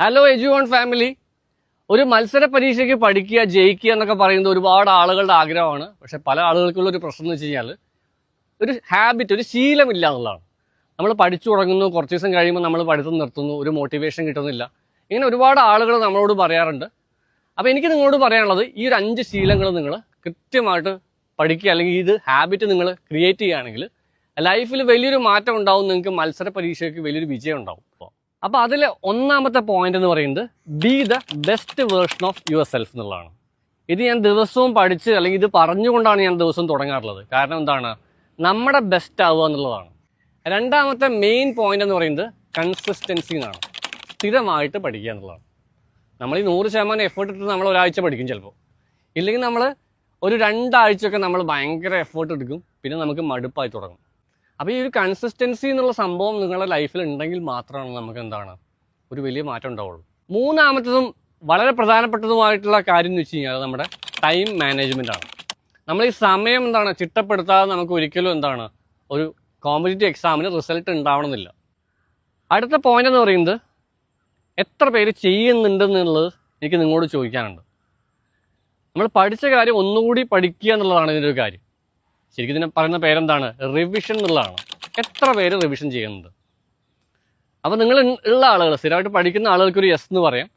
Hello എജു on family ഒരു മത്സര പരീക്ഷയ്ക്ക് പഠിക്കുക ജയിക്കുക എന്നൊക്കെ പറയുന്നത് ഒരുപാട് ആളുകളുടെ ആഗ്രഹമാണ്. പക്ഷെ പല ആളുകൾക്കുള്ള ഒരു പ്രശ്നം എന്ന് വെച്ച് കഴിഞ്ഞാൽ ഒരു ഹാബിറ്റ് ഒരു ശീലമില്ല എന്നുള്ളതാണ്. നമ്മൾ പഠിച്ചു തുടങ്ങുന്നു കുറച്ച് ദിവസം കഴിയുമ്പോൾ നമ്മൾ പഠിത്തം നിർത്തുന്നു ഒരു മോട്ടിവേഷൻ കിട്ടുന്നില്ല. ഇങ്ങനെ ഒരുപാട് ആളുകൾ നമ്മളോട് പറയാറുണ്ട്. അപ്പോൾ എനിക്ക് നിങ്ങളോട് പറയാനുള്ളത് ഈ ഒരു അഞ്ച് ശീലങ്ങൾ നിങ്ങൾ കൃത്യമായിട്ട് പഠിക്കുക അല്ലെങ്കിൽ ഇത് ഹാബിറ്റ് നിങ്ങൾ ക്രിയേറ്റ് ചെയ്യുകയാണെങ്കിൽ ലൈഫിൽ വലിയൊരു മാറ്റം ഉണ്ടാവും നിങ്ങൾക്ക് മത്സര പരീക്ഷയ്ക്ക് വലിയൊരു വിജയം ഉണ്ടാവും. അപ്പോൾ അതിൽ ഒന്നാമത്തെ പോയിന്റ് എന്ന് പറയുന്നത് be the best version of yourself എന്നുള്ളതാണ്. ഇത് ഞാൻ ദിവസവും പഠിച്ച് അല്ലെങ്കിൽ ഇത് പറഞ്ഞുകൊണ്ടാണ് ഞാൻ ദിവസവും തുടങ്ങാറുള്ളത്. കാരണം എന്താണ്? നമ്മുടെ ബെസ്റ്റ് ആവുക എന്നുള്ളതാണ്. രണ്ടാമത്തെ മെയിൻ പോയിന്റ് എന്ന് പറയുന്നത് കൺസിസ്റ്റൻസി എന്നാണ്. സ്ഥിരമായിട്ട് പഠിക്കുക എന്നുള്ളതാണ്. നമ്മൾ ഈ നൂറ് ശതമാനം എഫേർട്ട് ഇട്ട് നമ്മൾ ഒരാഴ്ച പഠിക്കും ചിലപ്പോൾ ഇല്ലെങ്കിൽ നമ്മൾ ഒരു രണ്ടാഴ്ചയൊക്കെ നമ്മൾ ഭയങ്കര എഫേർട്ട് എടുക്കും. പിന്നെ നമുക്ക് മടുപ്പായി തുടങ്ങും. അപ്പോൾ ഈ ഒരു കൺസിസ്റ്റൻസി എന്നുള്ള സംഭവം നിങ്ങളുടെ ലൈഫിൽ ഉണ്ടെങ്കിൽ മാത്രമാണ് നമുക്ക് എന്താണ് ഒരു വലിയ മാറ്റം ഉണ്ടാവുള്ളൂ. മൂന്നാമത്തതും വളരെ പ്രധാനപ്പെട്ടതുമായിട്ടുള്ള കാര്യം എന്ന് വെച്ച് കഴിഞ്ഞാൽ നമ്മുടെ ടൈം മാനേജ്മെന്റ് ആണ്. നമ്മൾ ഈ സമയം എന്താണ് ചിട്ടപ്പെടുത്താതെ നമുക്ക് ഒരിക്കലും എന്താണ് ഒരു കോമ്പറ്റേറ്റീവ് എക്സാമിന് റിസൾട്ട് ഉണ്ടാവണമെന്നില്ല. അടുത്ത പോയിന്റ് എന്ന് പറയുന്നത് എത്ര പേര് ചെയ്യുന്നുണ്ടെന്നുള്ളത് എനിക്ക് നിങ്ങളോട് ചോദിക്കാനുണ്ട്. നമ്മൾ പഠിച്ച കാര്യം ഒന്നുകൂടി പഠിക്കുക എന്നുള്ളതാണ് ഇതിന്റെ ഒരു കാര്യം. ശരിക്കും ഇതിനെ പറയുന്ന പേരെന്താണ്? റിവിഷൻ എന്നുള്ളതാണ്. എത്ര പേര് റിവിഷൻ ചെയ്യുന്നത് അപ്പോൾ നിങ്ങൾ ഉള്ള ആളുകൾ സ്ഥിരമായിട്ട് പഠിക്കുന്ന ആളുകൾക്ക് ഒരു യെസ് എന്ന് പറയാം.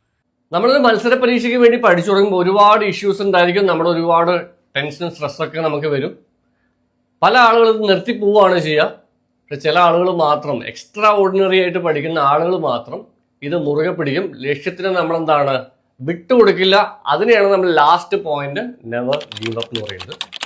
നമ്മളൊരു മത്സര പരീക്ഷയ്ക്ക് വേണ്ടി പഠിച്ചു തുടങ്ങുമ്പോൾ ഒരുപാട് ഇഷ്യൂസ് ഉണ്ടായിരിക്കും. നമ്മൾ ഒരുപാട് ടെൻഷനും സ്ട്രെസ്സൊക്കെ നമുക്ക് വരും. പല ആളുകളും നിർത്തി പോവുകയാണ് ചെയ്യുക. പക്ഷെ ചില ആളുകൾ മാത്രം എക്സ്ട്രാ ഓർഡിനറി ആയിട്ട് പഠിക്കുന്ന ആളുകൾ മാത്രം ഇത് മുറുകെ പിടിക്കും. ലക്ഷ്യത്തിന് നമ്മളെന്താണ്? വിട്ടുകൊടുക്കില്ല. അതിനെയാണ് നമ്മൾ last point never give up എന്ന് പറയുന്നത്.